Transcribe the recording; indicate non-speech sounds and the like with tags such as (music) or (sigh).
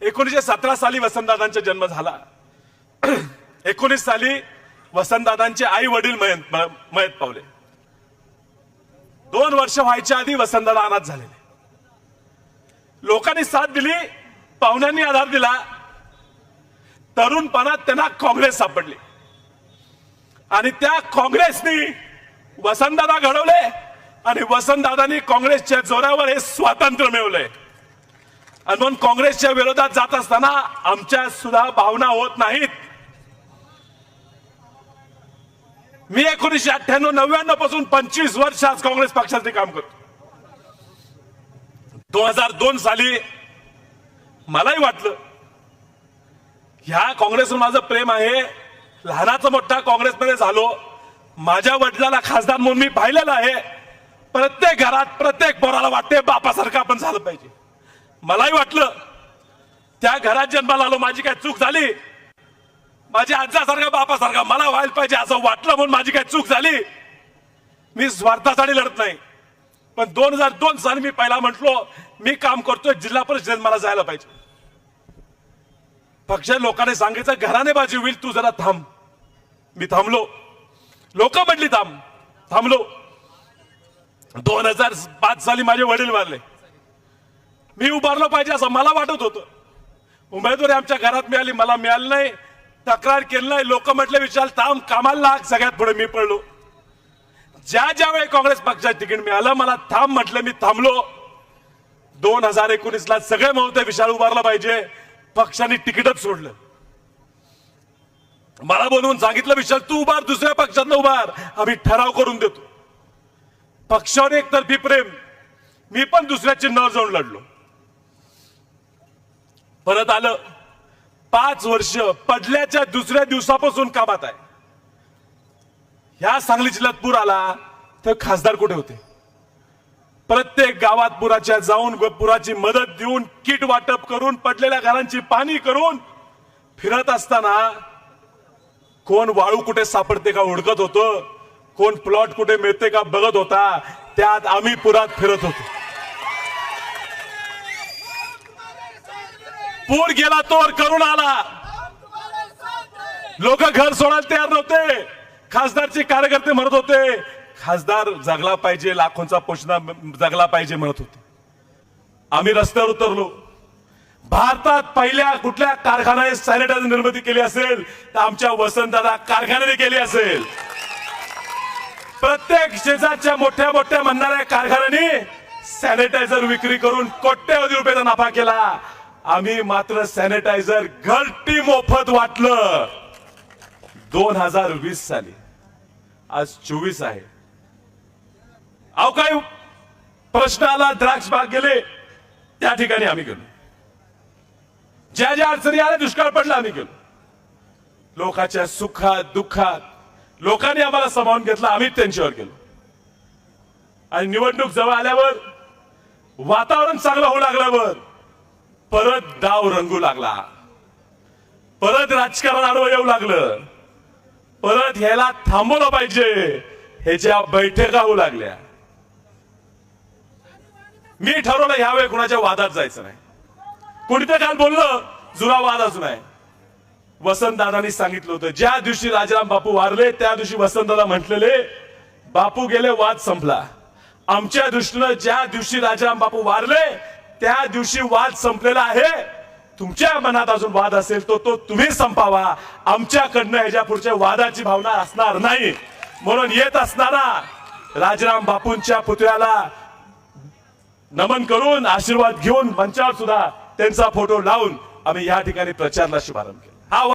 एकोणीसशे सतरा साली वसंतदादांचा जन्म झाला. (clears throat) एकोणीस साली वसंतदादांचे आई वडील मयत मयत पावले. दोन वर्ष व्हायच्या आधी वसंतदादा अनाथ झालेले. लोकांनी साथ दिली पाहुण्यांनी आधार दिला. तरुणपणात त्यांना काँग्रेस सापडली. आणि त्या काँग्रेसनी वसंतदादा घडवले आणि वसंतदादांनी काँग्रेसच्या जोरावर हे स्वातंत्र्य मिळवलंय. आणि म्हणून काँग्रेसच्या विरोधात जात असताना आमच्या सुद्धा भावना होत नाहीत. मी एकोणीसशे अठ्ठ्याण्णव नव्याण्णवपासून पंचवीस वर्ष आज काँग्रेस पक्षाचे काम करतो. दोन हजार दोन साली मलाही वाटलं ह्या काँग्रेसवर माझं प्रेम आहे लहानाचा मोठा काँग्रेसमध्ये झालो माझ्या वडिलाला खासदार म्हणून मी पाहिलेलं आहे प्रत्येक घरात प्रत्येक बोराला वाटते बापासारखं आपण झालं पाहिजे. मलाही वाटलं. त्या घरात जन्माला आलो माझी काय चूक झाली? माझ्या आजासारखा बापासारखा मला व्हायला पाहिजे असं वाटलं म्हणून माझी काय चूक झाली? मी स्वार्थासाठी लढत नाही. पण दोन हजार दोन साली मी पहिला म्हटलो मी काम करतोय जिल्हा परिषदेत मला जायला पाहिजे. पक्ष लोकांनी सांगितलं घराने बाजी होईल तू जरा थांब. मी थांबलो. लोक म्हटली थांब. थांबलो. दोन हजार पाच साली माझे वडील मारले मी उभारलं पाहिजे असं मला वाटत होतं. उमेदवारी आमच्या घरात मिळाली मला मिळाली नाही. तक्रार केली नाही. लोक म्हटले विशाल थांब कामाला लाग सगळ्यात पुढे मी पडलो. ज्या ज्या वेळी काँग्रेस पक्षात तिकीट मिळालं मला थांब म्हटलं मी थांबलो. दोन हजार एकोणीस ला सगळे म्हणते विशाल उभारला पाहिजे. पक्षाने तिकीटच सोडलं. मला बोलवून सांगितलं विशाल तू उभार दुसऱ्या पक्षातनं उभार. आम्ही ठराव करून देतो. पक्षावर एकतर्फी प्रेम. मी पण दुसऱ्या चिन्हावर जाऊन लढलो. परत आलं. पाच वर्ष पडल्याच्या दुसऱ्या दिवसापासून कामात आहे. ह्या सांगली जिल्ह्यात पूर आला तर खासदार कुठे होते? प्रत्येक गावात पुराच्या जाऊन पुराची मदत देऊन किट वाटप करून पडलेल्या घरांची पाणी करून फिरत असताना कोण वाळू कुठे सापडते का हुडकत होतं? कोण प्लॉट कुठे मिळते का बघत होता? त्यात आम्ही पुरात फिरत होतो. पूर गेला तोर करून आला. लोक घर सोडायला तयार नव्हते. खासदारचे कार्यकर्ते म्हणत होते खासदार जगला पाहिजे लाखोंचा पोषणा जगला पाहिजे म्हणत होते. आम्ही रस्त्यावर उतरलो. भारतात पहिल्या कुठल्या कारखान्याने सॅनिटायझर निर्मिती केली असेल तर आमच्या वसंतदादा कारखान्याने केली असेल. प्रत्येक शेजारच्या मोठ्या मोठ्या म्हणणाऱ्या कारखान्याने सॅनिटायझर विक्री करून कोट्यवधी रुपयाचा नफा केला. आम्ही मात्र सॅनिटायझर घरटी मोफत वाटलं. दोन हजार वीस साली. आज चोवीस आहे. अहो काय प्रश्न आला द्राक्ष बाग गेले त्या ठिकाणी आम्ही गेलो. ज्या ज्या अडचणी आल्या दुष्काळ पडला आम्ही गेलो. लोकांच्या सुखात दुःखात लोकांनी आम्हाला समावून घेतलं आम्ही त्यांच्यावर गेलो. आणि निवडणूक जवळ आल्यावर वातावरण चांगलं होऊ लागल्यावर परत डाव रंगू लागला. परत राजकारण आडवं येऊ लागलं. परत ह्याला थांबवलं पाहिजे. ह्याच्या बैठका होऊ लागल्या. मी ठरवलं ह्यावेळी कुणाच्या वादात जायचं नाही. कोणी तर काल बोललं जुना वाद अजून आहे. वसंतदादांनी सांगितलं होतं ज्या दिवशी राजाराम बापू वारले त्या दिवशी वसंतदादा म्हटलेले बापू गेले वाद संपला. आमच्या दृष्टीनं ज्या दिवशी राजाराम बापू वारले त्या दिवशी वाद संपलेला आहे. तुमच्या मनात अजून वाद असेल तो तो तुम्ही संपावा. आमच्याकडनं ह्याच्या पुढच्या वादाची भावना असणार नाही. म्हणून येत असणारा राजाराम बापूंच्या पुतळ्याला नमन करून आशीर्वाद घेऊन मंचावर सुद्धा त्यांचा फोटो लावून आम्ही या ठिकाणी प्रचारला शुभारंभ केला. हा